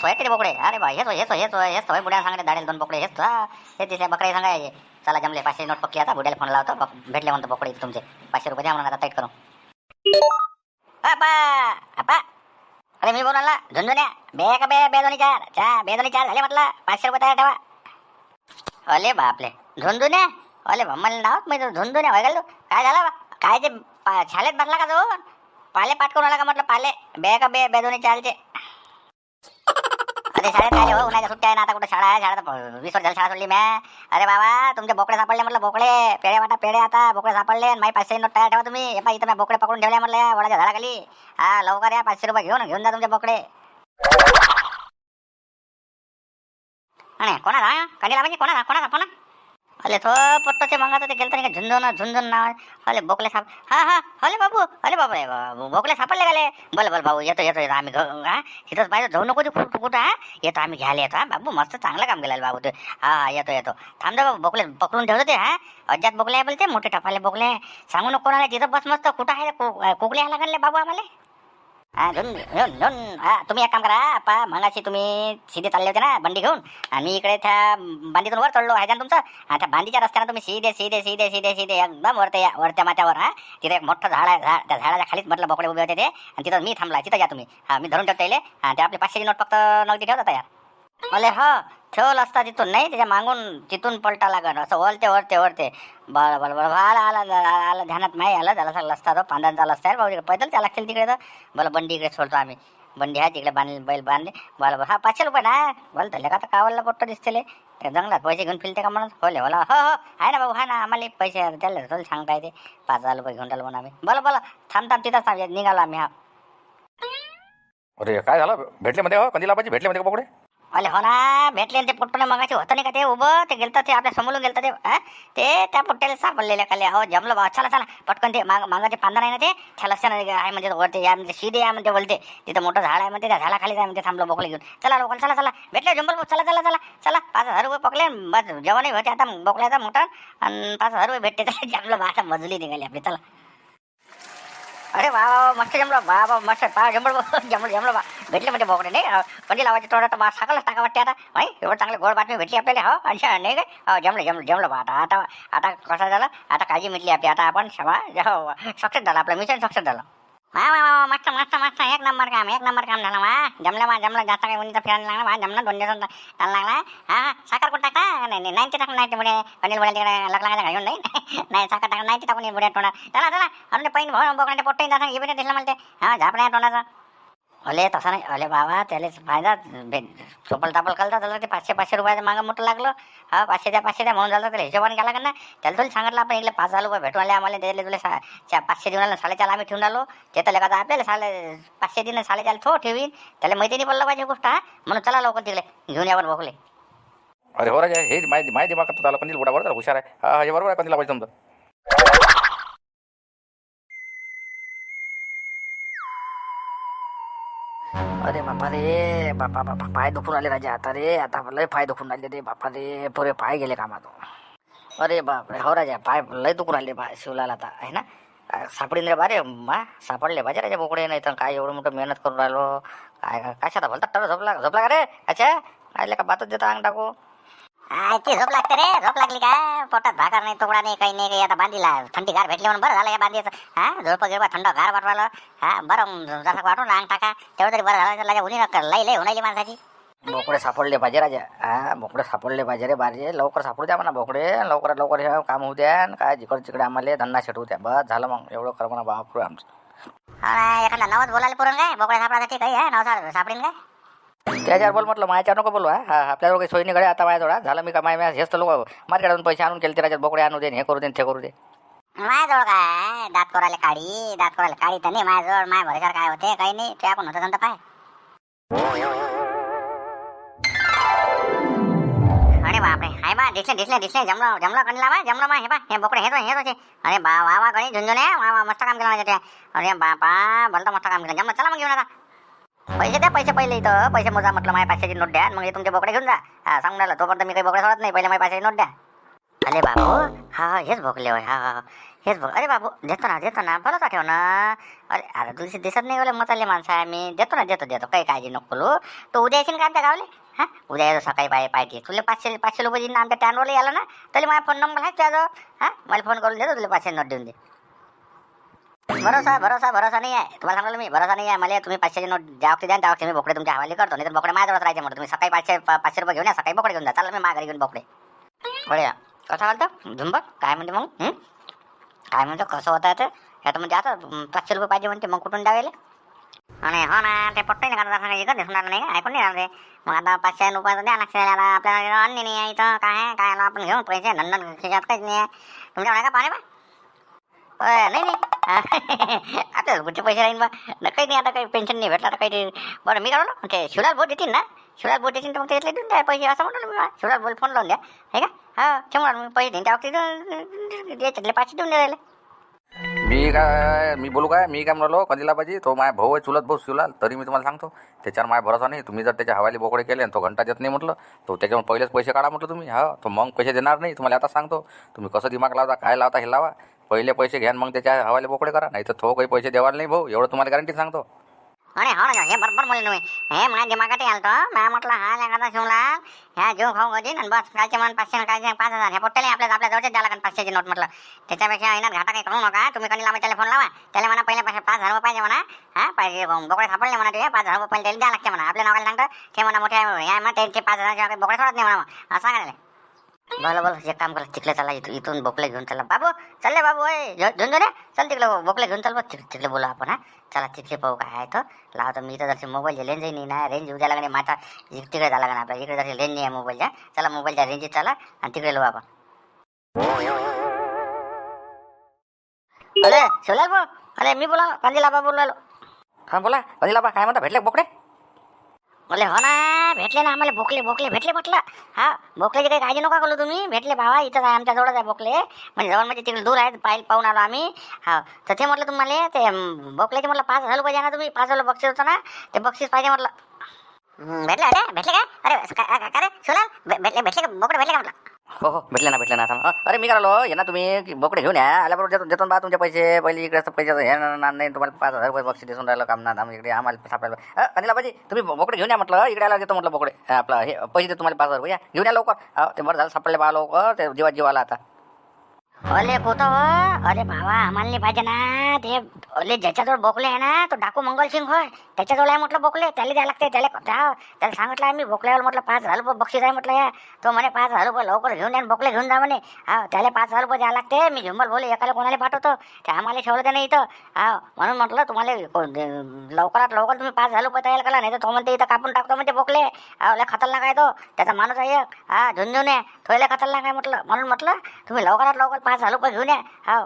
हेच होय ते बोकडे? अरे बा हेच होय हेच होय हेच होय हेच होय. बुड्या सांगले दाडेल दोन बोकडे हेच हा. हे तिथे बकरे सांगायचे चला जमले पाचशे नोट पक्की आता. बुड्याला फोन लावतो बक- भेटले म्हणतो बोकडे तुमचे. पाचशे रुपये द्या म्हणून आता टाईट करू अपा अपा अरे मी बोलायला झुंझुन्या बे का बे बे दोन्ही चार? चा बे दोन्ही चार झाले म्हटलं पाचशे रुपये तयार ठेवा. अले बापले झुंझुन्या? अले बा मला नाव मी झुंझुन्या होय गेलो काय झालं? बा? काय ते पा- शाळेत बसला का तो पाले पाठ करून आला का म्हटलं पाले? बे का बे बे दोन्ही चारचे. अरे शाळेत काय हो उन्हाच्या सुट्ट्या आहे ना आता कुठे शाळा आहे? शाळा वीस वर्ष शाळा सोडली म्या अरे बाबा तुमचे बोकडे सापडले म्हटलं बोकडे. पेढे वाटा पेढे आता बोकडे सापडले. माही पाचशे नोट तयार ठेवा तुम्ही. हे इथं मी बोकडे पकडून ठेवले म्हटलं या वडाच्या झाडाखाली. हा लवकर या पाचशे रुपये घेऊन घेऊन जा तुमचे बोकडे. आणि कोणाला कधी लावायचे? कोणाला कोणाला कोणा कोणा कोणा अले ते पट्टोचे ते गेलं नाही का? झुंजून झुंजून नाव अले बोकले साप. हा हा अले बाबू अले बाबू रे बोकले सापडले गेले बल बल भाऊ येतो येतो येतो आम्ही इथंच हा? तिथंच पाहिजे जाऊ नको ते कुठं कुठं हा? येतो आम्ही घ्यायला येतो हा? बाबू मस्त चांगलं काम केलं बाबू ते. हा येतो येतो. थांब दे बाबू बोकले पकडून ठेवतो ते हा? अज्जात बोकले आहे बोलते मोठे टपाले बोकले सांगू नको कोणाला तिथं बस मस्त कुठं आहे? को- कोकले यायला लागले बाबू आम्हाला? हा तुम्ही एक काम करा. आपा मगाशी तुम्ही सीधे चालले होते ना बंडी घेऊन. आणि इकडे त्या बांधीतून वर चढलो आहे ना तुमचं. हा त्या बांधीच्या रस्त्यानं तुम्ही सीधे सीधे सीधे सीधे सीधे एकदम वरते या वरत्या माथ्यावर हा. तिथे एक मोठं झाड आहे झाड त्या झाडाच्या खालीच म्हटलं बोकडे उभे होते ते. आणि तिथं मी थांबला तिथं या तुम्ही. हा मी धरून ठेवता येईल आणि ते आपले पाचशेची नोट फक्त नगदी ठेवता तयार. अले हा. ठेवल असता तिथून नाही त्याच्या मागून तिथून पलटा लागण असं वळते वळते वळते. बरं बरं बरं आला आला आला ध्यानात नाही आलं त्याला सगळं असता तो पांदा रस्ता. असता भाऊ पैदल त्या लागतील तिकडे तर. बरं बंडी इकडे सोडतो आम्ही. बंडी आहे तिकडे बांधले बैल बांधले. बरं बरं हा पाचशे रुपये ना? बोल तर का आता कावलला पोट्ट दिसतेले? जंगलात पैसे घेऊन फिरते का म्हणून? होले बोला हो हो आहे ना भाऊ हा ना आम्हाला पैसे त्याला तुला सांगता येते. पाच हजार रुपये घेऊन राहिलो म्हणून आम्ही. बोला बोला थांब थांब तिथंच थांब निघालो आम्ही हा. अरे काय झालं? भेटले मध्ये हो कंदीला भेटले मध्ये का अरे हो ना भेटले ते पुट्टने मगाशी होतं नाही का ते उभं? ते गेलतं ते आपल्या समोरून गेलतं ते ते त्या पुट्ट्याला सापडलेल्या खाली. हो जमलं बा. चला चला. पटकन ते माग मागाचे पांढर आहे ना ते त्या लक्षानं आहे म्हणजे वरते या म्हणजे शिदे या म्हणजे बोलते तिथं मोठं झाड आहे म्हणते त्या झाडाखाली जाय म्हणते थांबलो बोकले घेऊन. चला लोकल चला चला. भेटले जंबल भाऊ, चला चला चला. चला पाच हजार रुपये पकले बस. जेवणही होते आता. बोकल्याचा मोठा. आणि पाच हजार रुपये भेटते तर जमलं बा. आता मजुली निघाली आपली. चला. अरे वा वा मस्त जमलं. वा वा मस्त. पा जमलं जमलं जमलं बा. भेटले म्हणजे बोकडे नाही अं, म्हणजे लावायचे थोडं तर बा साकालच टाका वाटते आता. नाही एवढं चांगलं गोड बातमी भेटली आपल्याला हो? अच्छा नाही काय हो जमलं जमलं जमलं बा. आता आता आता कसं झालं? आता काळजी मिटली आपली. आता आपण क्षमा हो, हो. सक्सेस झालं आपलं. मिशन सक्सेस झालं. वा वा वा मस्त मस्त मस्त. एक नंबर काम एक नंबर काम झालं वा. जमलं मा जमलं. जास्त काही उन्हीचा फिरायला लागला वा. जमलं दोन दिवस चालला लागला. हा साखर कुठं टाका नाही नाही ते टाकून नाही पुढे. पंडील बुड्या तिकडे लग लागायचं घेऊन नाही नाही साखर टाकून ते टाकून ये बुड्या तोंडा चला चला. अरे पैन भाऊ बोकडे पोट्टे जाता इकडे दिसलं मला ते. हा झापण्या तोंडाचा. अले तसं नाही. अले बाबा त्याला फायदा भे- चोपल तापल करता त्याला ते पाचशे पाचशे रुपयाचं मागं मोठं लागलं. हा पाचशे द्या पाचशे द्या म्हणून झालं त्याला हिशोबाने गेला का ना त्याला तुला सांगितलं आपण इकडे पाच हजार रुपये भेटून आले आम्हाला त्याला तुला सा- चा- पाचशे देऊन आलं साडेचार आम्ही ठेवून आलो. ते तर का आपल्याला साडे पाचशे दिन साडेचार थो ठेवीन. त्याला माहिती नाही पडलं पाहिजे गोष्ट हा. म्हणून चला लवकर तिकडे घेऊन या बरं बघले. अरे हो राजा हे माहिती माहिती दिमाग आला कंदील बुडा बरोबर हुशार आहे. हा हे बरोबर आहे कंदीला पाहिजे तुमचं? अरे बापा रे. बापा बापा पाय दुखून आले राजा आता रे. आता लय पाय दुखून आले रे बापा रे. पुरे पाय गेले कामातून. अरे बाप रे हो राजा पाय लय दुखून आले बा शिवलाला आता आहे ना? सापडीन रे बारे मा सापडले बाजे राजा बोकडे नाही तर काय एवढं मोठं मेहनत करून राहिलो? काय काय कशात बोलतात? तर झोपला झोपला का रे? अच्छा? काय का बातच देता अंग टाकू? ते झोप लागते रे. झोप लागली काय? पोटात भाकर नाही तुकडा नाही काही नाही काही आता बांधीला थंडी गार भेटली म्हणून बरं झालं या बांधीचं. हा झोप गिरपा थंड गार वाटवालं हा बरं जसं वाटून अंग टाका. तेवढं तरी बरं झालं लाजा उन्ही नका लई लई होणारी माणसाची. बोकडे सापडले पाहिजे राजा. हा बोकडे सापडले पाहिजे रे बारे लवकर सापडू द्या म्हणा बोकडे. लवकरात लवकर हे काम होऊ द्या. काय जिकडे तिकडे आम्हाला धंदा शेटवू द्या. बस झालं मग. एवढं कर म्हणा बापरे आमचं. हा एखादा नवच बोलायला पुरण काय? बोकड्या सापडासाठी काही आहे? नाव सा- सापडीन काय? त्याच्यावर बोल म्हटलं माझ्या नको बोलू हा. हा, आपल्याला काही सोयी निघाले आता माझ्या थोडा झालं मी का माझ्या हेच तर लोक मार्केटातून पैसे आणून केले त्याच्यात बोकडे आणू दे हे करू दे ते करू दे. माझ्याजवळ काय दात कोराले काढी दात कोराले काढी तर नाही माझ्याजवळ माझ्या भरोशावर काय होते काही नाही ते आपण होतं पाय. अरे बापरे हाय बा दिसले दिसले दिसले जमलो जमलो कणी लावा जमलो मा हे बा हे बोकडे हेच हेच होते अरे बा वा वा कणी झुंझुने वा वा मस्त काम केलं माझ्या त्या अरे बापा भलतं मस्त काम केलं जमलं चला मग घेऊन आता. पैसे द्या पैसे पहिले इथं. पैसे मोजा म्हटलं माझ्या पाचशेची नोट द्या मग हे तुमचे बोकडे घेऊन जा. हा सांगून राहिलं तोपर्यंत मी काही बोकडे सोडत नाही. पहिले माझ्या पाचशेची नोट द्या. अरे बाबू हा हा हेच भोकले होय हा हा हा. हेच बघ अरे बाबू देतो ना देतो ना बरं ठेव ना. अरे अरे तुझी दिसत नाही एवढे मताले माणसं आहे मी देतो ना देतो देतो. काही काळजी नको बोलू तो उद्या येशील का आमच्या गावले? हा? उद्या येतो सकाळी पाय पाहिजे तुला पाचशे पाचशे रुपये आमच्या टॅनवरला याला ना? तरी माझा फोन नंबर आहे त्याजवळ हा? मला फोन करून देतो तुला पाचशे नोट देऊन दे. भरोसा भरोसा भरोसा नाही आहे. तुम्हाला सांगलो मी भरोसा नाही आहे. मला तुम्ही पाचशे नोट ज्या वक्ती द्या त्या वक्ती मी बोकडे तुमच्या हवाली करतो. नाही तर बोकडे माझ्याजवळ राहायचे म्हणतो तुम्ही सकाळी पाचशे पाचशे रुपये घेऊन या सकाळी बोकडे घेऊन जा. चला मी माघारी घेऊन बोकडे. बढिया कसा घालतो झुंब काय म्हणते मग? काय म्हणतो? कसं होतं ते? ह्यात म्हणजे आता पाचशे रुपये पाहिजे म्हणते. मग कुठून द्यावेले? आणि हो ना. ते पट्ट नाही करत इकडे दिसणार नाही ऐकून नाही राहते मग आता पाचशे रुपयाचं द्या लागते याला आपल्याला अन्य नाही आहे इथं. काय आहे? काय आपण घेऊन पैसे. नंदन खिशात काहीच नाही आहे. तुमच्याकडे का पाणी बा नाही नाही. आता कुठचे पैसे राहील बा. न काही नाही आता काही पेन्शन नाही भेटला आता काही बरं मी काढलो ते म्हणजे शिवराज बोट येतील ना? शिवराज बोट देतील तर मग त्यातले देऊन द्या पैसे असं म्हणून मी शिवराज बोल फोन लावून द्या. हे का? हा ठेवणार मी पैसे देईन. त्या वक्ती पाचशे देऊन द्यायला मी काय मी बोलू काय? मी काय म्हणालो कधीला पाहिजे? तो माझ्या भाऊ आहे चुलत भाऊ शिवलाल तरी मी तुम्हाला सांगतो त्याच्यावर माझ्या भरोसा नाही. तुम्ही जर त्याच्या हवाली बोकडे केले आणि तो घंटा देत नाही म्हटलं तो त्याच्यावर पहिलेच पैसे काढा म्हटलं तुम्ही. हा तो मग पैसे देणार नाही. तुम्हाला आता सांगतो तुम्ही कसं दिमाग लावता काय लावता हे लावा. पहिले पैसे घ्या मग त्याच्या हवाले बोकडे करा नाही तर थो काही पैसे देवाल नाही भाऊ एवढं तुम्हाला गॅरंटी सांगतो. अरे हो ना हे बरोबर बोलले तुम्ही. हे माझ्या दिमागात आलतं मी म्हटलं हा लेखाचा शिवला ह्या जीव खाऊ कधी आणि बस कायचे मन पाचशे काय पाच हजार. हे पोट्टेले आपल्या आपल्या जवळचे द्यायला लागेल पाचशेची नोट म्हटलं. त्याच्यापेक्षा येणार घाटा काही करू नका. तुम्ही कधी लावा त्याला फोन लावा. त्याला म्हणा पहिले पैसे पाच हजार रुपये पाहिजे म्हणा. हा पाहिजे बोकडे सापडले म्हणा ते. पाच हजार रुपये पहिले त्याला लागते म्हणा. आपल्या नावाला सांगतं ते म्हणा मोठे या पाच हजार बोकडे सोडत नाही म्हणा. मग असं सांगायला बोला बोला एक काम करा तिकडे चला इथून इथून बोकले घेऊन चला. बाबू चालले बाबू ए घेऊन घेऊन चल तिकडे बोकले घेऊन चल बघ तिकडे बोला आपण हा. चला तिकडे पाहू काय आहे तर लावतो मी तर जरशी मोबाईलची रेंज नाही ना रेंज येऊ द्या लागणे माता तिकडे झाला लागणार आपल्या इकडे जरशी रेंज नाही आहे मोबाईलच्या चला मोबाईलच्या रेंज चला आणि तिकडे लो आपण. अरे शिवला भाऊ अरे मी बोला कंदिला बा बोलालो हां बोला कंदिला बा काय म्हणता भेटले बोकडे? म्हटले हो ना भेटले ना आम्हाला भोकले भोकले भेटले म्हटलं. हा भोकल्याची काही काळजी नका करू तुम्ही. भेटले भावा इथंच आहे आमच्या जवळच आहे भोकले. म्हणजे जवळ म्हणजे तिकडे दूर आहेत पाहिजे पाहून आलो आम्ही. हा तर ते म्हटलं तुम्हाला ते अं, भोकल्याचे म्हटलं पाच हजार रुपये द्या ना तुम्ही. पाच हजार बक्षीस होतं ना ते बक्षीस पाहिजे म्हटलं. भेटलं अरे भेटले काय अरे काय काय- रे सोलाल भेटले भेटले का? बोकडे भेटले का म्हटलं? हो हो भेटले ना भेटले ना आता. हो, अरे मी करालो ये ना तुम्ही बोकडे घेऊन या. आल्याबरोबर देतो देतो बा तुमचे पैसे पहिले इकडे पैसे हे ना- नाही तुम्हाला पाच हजार रुपये बक्षीस दिसून राहिलं काम ना आम्ही इकडे आम्हाला सापडायला अनिला पाहिजे तुम्ही बोकडे घेऊन या म्हटलं इकडे आला देतो म्हटलं बोकडे. आपलं हे पैसे देतो तुम्हाला पाच हजार रुपये घेऊन या लवकर. ते बरं झालं सापडले बा लवकर ते जीवा जीवाला आता. अरे पोत अरे भावा आम्हाला नाही पाहिजे ना ते अरे ज्याच्याजवळ बोकले आहे ना तो डाकू मंगल सिंग होय. त्याच्याजवळ आहे म्हटलं बोकले त्याला द्यायला लागते त्याला त्या- त्याला सांगितलं आम्ही बोकल्यावर म्हटलं पाच हजार रुपये बक्षीस आहे म्हटलं या. तो म्हणे पाच हजार रुपये लवकर घेऊन या बोकले घेऊन जा म्हणे. हा त्याला पाच हजार रुपये द्यायला लागते मी झुंबल बोले एकाला कोणाला पाठवतो? ते आम्हाला ठेवलं त्याने इथं. हा म्हणून म्हटलं तुम्हाला लवकरात लवकर तुम्ही पाच हजार रुपये तयार करा नाही तर तो म्हणते इथं कापून टाकतो म्हणते बोकले. हा खतरनाक आहे तो. त्याचा माणूस आहे एक. हा झुंझुन आहे तो खतरनाक आहे म्हटलं. म्हणून म्हटलं तुम्ही लवकरात लवकर पाच हजार रुपये घेऊन या. हो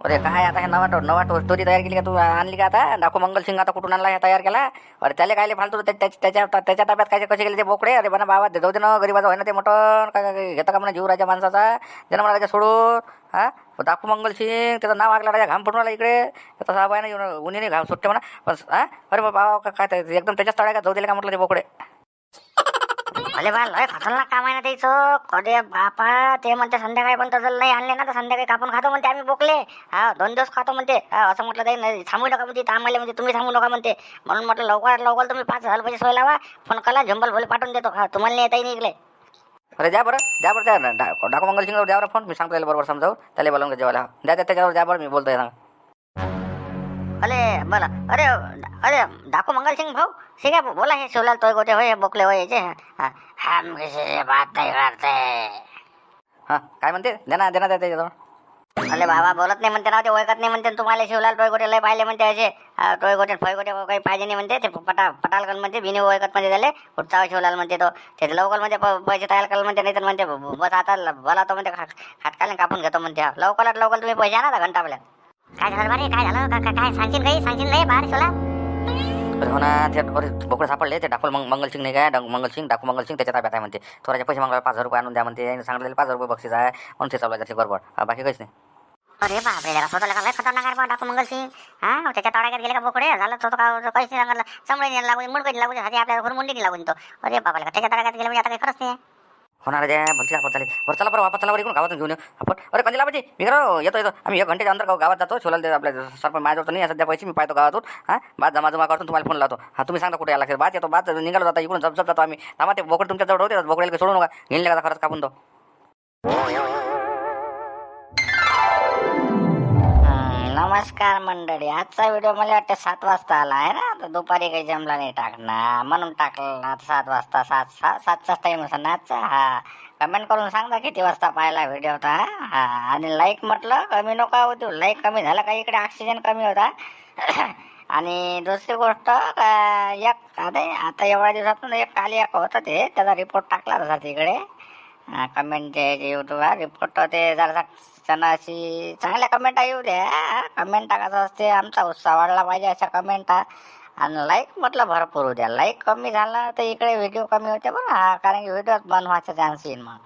अरे काय आता हे नवा नवा स्टोरी तयार केली का तू? आणली का आता? दाखव मंगल सिंग आता कुठून आणला हे तयार केला? अरे त्याला काय फालतू त्याच्या त्याच्या ताब्यात काय कसे गेले ते बोकडे? अरे बना बाबा जाऊ दे ना गरीबाचा होईना ते मटण काय काय घेता का म्हणा जीव राजा माणसाचा जन्म मला राजा सोडून. हा? दाखव मंगल सिंग त्याचं नाव आगला राजा घाम पडून आला इकडे. त्याचा साहेब आहे ना येऊन उन्हीने घाम सुटते म्हणा. पण हा? अरे बाबा काय एकदम त्याच्याच तळ्या का जाऊ दिले का म्हटलं ते बोकडे? अरे बा लय खतरनाक काम आहे ना त्याचं कधे बापा ते म्हणते संध्याकाळी पण तसं नाही आणले ना तर संध्याकाळी कापून खातो म्हणते आम्ही बोकले हा दोन दिवस खातो म्हणते. असं म्हटलं ते नाही थांबू नका म्हणते थांबायला म्हणजे तुम्ही थांबू नका म्हणते. म्हणून म्हटलं लवकर लवकर तुम्ही पाच हजार रुपये सोय लावा. फोन करा झंबल भोले पाठवून देतो. हा तुम्हाला नाही येता येईल इकडे. अरे जा बरं जा बरं त्या डाकू मंगल सिंगवर द्या बरं फोन. मी सांगतो त्याला बरोबर समजावून. त्याला बोलावून जेवायला. द्या द्या त्याच्यावर द्या बरं मी बोलतोय सांग. अरे बोला. अरे अरे डाकू मंगल सिंग भाऊ. ठीक आहे बोला हे शिवलाल तोय गोटे होय बकले होय याचे हा, हम किसी से बात नहीं करते हां काय म्हणते? द्या ना द्या ना द्या त्याच्याजवळ अरे बाबा बोलत नाही म्हणते ना ते ओळखत नाही म्हणते तुम्हाला शिवलाल टोय गोटे लय पाहिले म्हणते असे. हा, टोय गोटे फय गोटे काही पाहिजे नाही म्हणते ते पटा पटालकल म्हणते बिने ओळखत म्हणजे झाले पुढचा शिवलाल म्हणते तो. ते लवकर म्हणजे पैसे तयार करायला म्हणते नाही तर म्हणते बस आता बोला तो म्हणते खाटकाले कापून घेतो म्हणते. हा. लवकरात लवकर तुम्ही पैसे आणा घंटा आपल्या काय झालं बारे? काय झालं? काय सांगशील काही? सांगशील नाही बाहेर शिवला अरे हो ते बोकडे सापडले ते डाकू मंग मंगल नाही काय? मंगलसिंग डाकू मंगलसिंग त्याच्या ताब्यात आहे म्हणते. थोड्याचे पैसे मागला पाच हजार रुपये आणून द्या म्हणते आणि सांगितलेले पाच हजार रुपये बक्षीस आहे म्हणून ते चालू जाते बरोबर. बाकी काहीच नाही. अरे बापरे जरा स्वतःला लय खतरनाक आहे बा डाकू मंगलसिंग. हा त्याच्या तडाक्यात गेले का बोकडे? झालं तो का काहीच नाही सांगितलं. समळे नाही लागू मुंडकं लागू हाती आपल्याला घरून मुंडी नाही लागून तो. अरे बाबाला त्याच्या तडाक्यात गेले म्हणजे आता काही खरंच नाही. होणार आहे भलती आपण चालेल बरं चला बरं वापस चला बरं इकडून गावातून घेऊन येऊ. आपण अरे कंदिला बाजी मी करा येतो येतो. आम्ही एक घंटेच्या अंदर गावात जातो. छोला दे आपल्या सरपंच माझ्याजवळ नाही सध्या पैसे मी पाहतो गावातून. हां? बाद जमा जमा करतो तुम्हाला फोन लावतो. हां तुम्ही सांगा कुठे यायला लागेल. बाद येतो बाद निघालो जाता इकडून जप जप जातो आम्ही. थांबा ते बोकड तुमच्या जवळ होते बोकड्याला सोडू नका घेऊन का खरंच कापून तो नमस्कार मंडळी. आजचा व्हिडिओ मला वाटतं सात वाजता आला आहे ना? तर दुपारी काही जमला नाही टाकणार. म्हणून टाकला आता सात वाजता सात सात सातचाच टाईम असा ना आजचा? हा. कमेंट करून सांगा किती वाजता पाहिला व्हिडिओ होता हा? आणि लाईक म्हटलं कमी नका होतो लाईक कमी झाला का? इकडे ऑक्सिजन कमी होता. आणि दुसरी गोष्ट का एक आता आता एवढ्या दिवसातून एक काल एक होतं ते. त्याचा रिपोर्ट टाकला तसा तिकडे. कमेंट युट्यूबवर रिपोर्ट ते जरा त्यांना अशी चांगल्या कमेंट येऊ द्या कमेंट टाकायचं असते आमचा उत्साह वाढला पाहिजे अशा कमेंट आणि लाईक म्हटलं भरपूर होऊ द्या लाईक कमी झाला तर इकडे व्हिडिओ कमी होते बरं. हा कारण की व्हिडिओ बंद व्हायचा चान्स येईल मग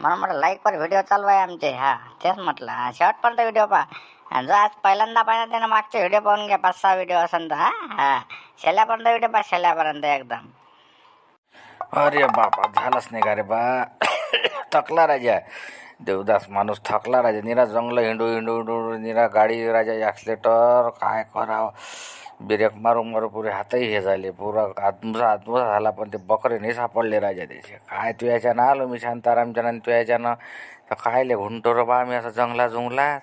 म्हणून म्हटलं लाईकवर व्हिडिओ चालू आहे आमचे. हा तेच म्हटलं. हा, शेवटपर्यंत व्हिडिओ पहा. आणि जो आज पहिल्यांदा पाहिजे त्यानं मागचे व्हिडिओ पाहून घ्या. पाच सहा व्हिडिओ असेल तर हा. हा शेल्यापर्यंत व्हिडिओ पहा शेल्यापर्यंत एकदम. अरे बापा झालंच नाही का रे बा? थकला राजा. देवदास माणूस थकला राजा. निरा जंगल हिंडू हिंडू हिंडू निरा गाडी राजा ॲक्सिलेटर काय करावं? बिरेक मारून मारू पुरे हातही हे झाले. पुरा आत्मसा आत्मसा झाला पण ते बकरे नाही सापडले राजा त्याचे. काय तू याच्यानं आलो मी शांतारामच्या तू याच्यानं? तर काय ले घुंटो बा मी असं जंगला जुंगलात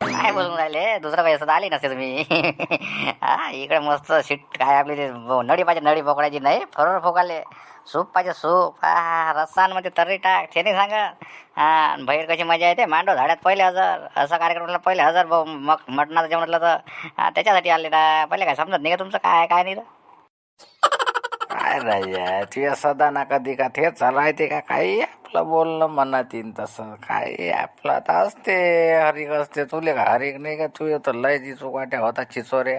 काय बोलून राहिले? दुसरं काही असं आली नसते तुम्ही. हा इकडे मस्त शिट काय आपली ते नळी पाहिजे नळी बोकडायची नाही. फरोर फोकाले. सूप पाहिजे सूप. हा रस्सांमध्ये तर्री टाक ते नाही सांगत हा बाहेर कशी मजा येते? मांडव झाड्यात पहिले हजार. असा कार्यक्रमाला पहिले हजार ब- मग मटणाचं जेवणातलं तर. त्याच्यासाठी आले ना पहिले काय समजत नाही का तुमचं? काय काय नाही तर. काय राजा तुझ्या सदा ना कधी का ते चालायते का काही आपलं बोलणं मनात येईन तसं. काय आपलं आता असते. हरिक असते. तुले का हरिक नाही का? तू येतो लय जी चुकाट्या होता चिचोरे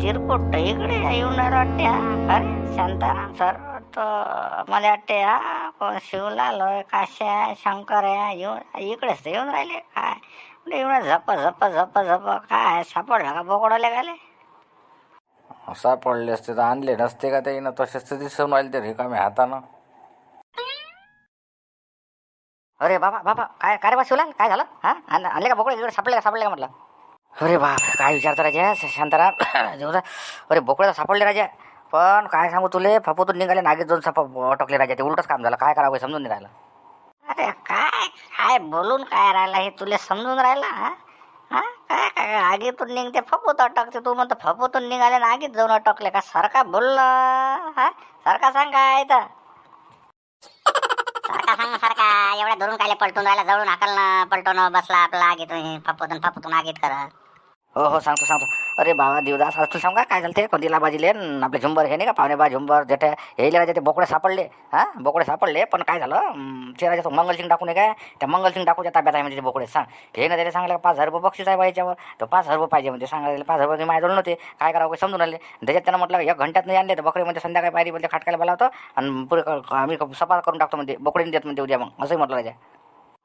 चिरकुट इकडे येऊन वाटते हा. अरे शांताराम सर तो मला वाटते हा कोण शिवलाल होय काश्या शंकर आहे येऊन इकडेच तर येऊन राहिले. काय? म्हणजे येऊन झप झप झप झप काय? सापडला का बोकडवले गाले? सापडले असते तर आणले नसते का त्याईनं तसेच तर दिसून राहिले ते रिकामे हातानं. अरे बाबा बाबा काय काय बा शिवलाल? काय झालं? हा? आण- आणले का बोकडे? इकडे सापडले का सापडले का म्हटलं? अरे बाप काय विचारतो राजा? शांताराम? देऊ अरे बोकडे सापडले राजा. पण काय सांगू तुले? फपोतून निघाले नागेत दोन साप अटकले राजा. ते उलटच काम झालं. काय करावं समजून नाही राहिलं. अरे काय? काय बोलून काय राहिला हे तुला समजून राहिला हा? हा? काय काय आगीतून निघते फपूत अटकते. तू म्हणतो फपूतून निघाले ना आगीत जाऊन अटकले. का सारखा बोललं हा? सारखा सांग काय तर सारखा सांग सारखा. एवढ्या धरून काय पलटून राहिला जवळून हाकलनं पलटून बसला आपला आगीतून फपूतून फपूतून आगीत करत हो हो सांगतो सांगतो. अरे बाबा देवदास आज तू सांगा काय झालं ते? कोणतीला बाजीले न आपले झुंबर हे नाही का? पाहुणे बा झुंबर जेठे हे राजा ते बोकडे सापडले. हां? बोकडे सापडले पण काय झालं? अं, ते राजा तो मंगलसिंग टाकू नये काय? त्या मंगलसिंग टाकूच्या ताब्यात आहे म्हणजे ते बोकडे. सांग. हे ना त्याला सांगलं का पाच हजार रुपये बक्षीस आहे बा याच्यावर. तर पाच हजार रुपये पाहिजे म्हणजे सांगायला पाच हजार रुपये माझ्याजवळ नव्हते. काय करावं काही समजून आले. त्याच्यात त्यांना म्हटलं एक घंट्यात नाही आणले तर बकरे म्हणजे संध्याकाळी पायरी म्हणजे खाटकायला बोलावतो. आणि पुरे क- आम्ही सफा करून टाकतो म्हणजे बोकडे देत म्हणजे उद्या मग. असंही म्हटलं राजा.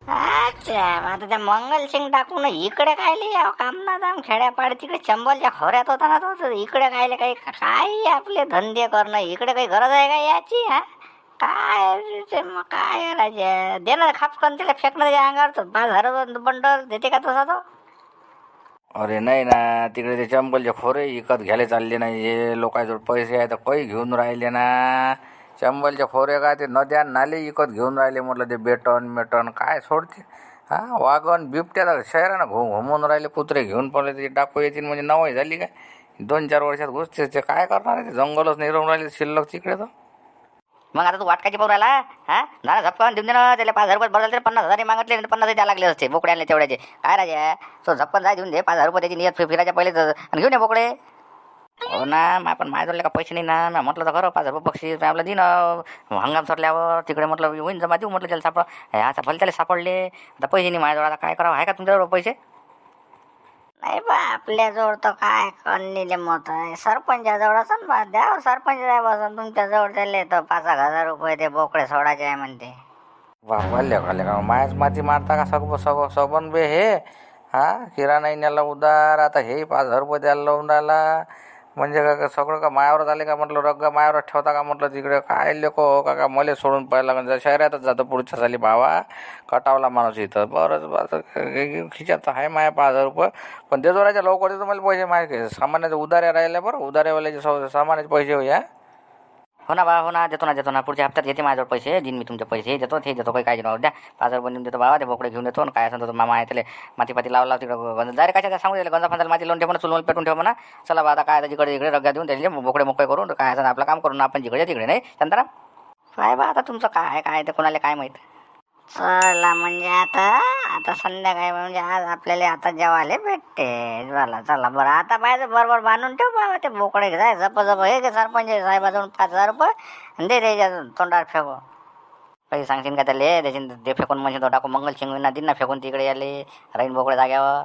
अच्छा आता त्या मंगलसिंग टाकून इकडे काय यावं काम ना दाम खेड्यापाड तिकडे चंबलच्या खोऱ्यात होता ना तो इकडे कायले काही काय आपले धंदे करणं इकडे काही गरज आहे का याची हा? काय ते मग काय राजा? दे ना खापकन तिला फेकणं त्याच्या अंगावर तर पाच हजार बंडल देते का तसा तो? अरे नाही ना तिकडे ते चंबलचे खोरे विकत घ्यायला चालले नाही हे लोकांजवळ पैसे आहे तर काही घेऊन राहिले ना. चंबलच्या खोरे काय ते नद्या नाले विकत घेऊन राहिले. म्हटलं ते बेटन मेटन काय सोडते? हा वागण बिबट्या तर शहरानं घुम घुमून राहिले. कुत्रे घेऊन पडले ते डाकू येतील म्हणजे नवय झाली काय? दोन चार वर्षात घुसते. ते काय करणार ते जंगलच नाही राहून राहिले. शिल्लक तिकडे तर. मग आता तू वाटकाची पाहून राहिला? हा? ना झपकावून देऊन दे ना. त्याला पाच हजार रुपये बदल तर पन्नास हजार मागितले आणि पन्नास द्यायला लागले असते. बोकडे तेवढ्याचे. काय राजा? तो झपकन जाय देऊन दे. पाच हजार रुपये त्याची नियत फिरायच्या पहिले आणि घेऊन ये बोकडे. हो ना मा पण माझ्याजवळ का पैसे नाही ना. मी म्हटलं तर खरं पाच रुपये बक्षीस मी आपलं दिन. हंगाम सरल्यावर तिकडे म्हटलं होईन जमा देऊ म्हटलं त्याला सापड हे आता भले त्याला सापडले. आता पैसे नाही माझ्याजवळ आता काय करावं? आहे का तुमच्याजवळ पैसे? नाही बा आपल्याजवळ तर काय कणलेले मत आहे. सरपंचाजवळ असं बा द्या सरपंच आहे बसून तुमच्याजवळ त्याले तर पाच एक हजार रुपये ते बोकडे सोडायचे आहे म्हणते. वापरले खाले का मायाच माती मारता का सग सग सबन बे हे? हा किराणा नेला उदार आता हे पाच हजार रुपये द्यायला लावून राहिला. म्हणजे का का सगळं का मायावर झाले का म्हटलं रग्गा मायावर ठेवता का म्हटलं तिकडे? काय लेको हो का का मले सोडून पाहायला लागून शहरातच जातो पुढच्या साली भावा. कटावला माणूस इथं. बरंच बरं. खिच्यात आहे माया पाच हजार रुपये. पण ते जोराच्या लवकर देतो मला पैसे माहिती सामान्याचे उधाऱ्या राहिल्या बरं उधाऱ्यावाल्याचे स- सामान्याचे पैसे होया हो ना बा हो ना देतो ना देतो ना. पुढच्या हप्त्यात येते माझ्याजवळ पैसे. देईन मी तुमचे पैसे हे देतो ते देतो. काही काय नव्हतं द्या. पाच हजार रुपये देतो बाबा ते बोकडे घेऊन येतो. आणि काय असं तो मामा आहे त्याला माती पाती लावला तिकडं गंज जाय काय सांगू दिलं गंजा फांदाला माती लावून ठेव म्हणा पेटून ठेव म्हणा. चला बा आता काय आता जिकडे इकडे रग्गा देऊन त्याचे बोकडे मोकळे करून काय असं आपलं काम करून आपण जिकडे तिकडे नाही? शांताराम? काय बा आता तुमचं काय आहे काय ते कोणाला काय माहीत? चला म्हणजे आता आता संध्याकाळी म्हणजे आज आपल्याला आता जेवायला भेटते. चला चला बरं. आता पाहिजे बरोबर बांधून ठेव बाबा ते बोकडे जाय जप जप. हे घे सरपंच साहेबाजून पाच हजार रुपये. दे रे तोंडावर फेको पैसे सांगशील का त्याले? त्याची ते फेकून म्हणजे तो टाकू मंगल शिंगवींना दिन ना फेकून तिकडे आले राहीन बोकडे जाग्यावर.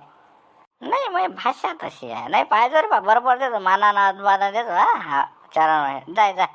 नाही मग भाषा तशी आहे. नाही पाहिजे रे बा. बरोबर देतो. माना ना देतो. हा हा. चार जाय जाय.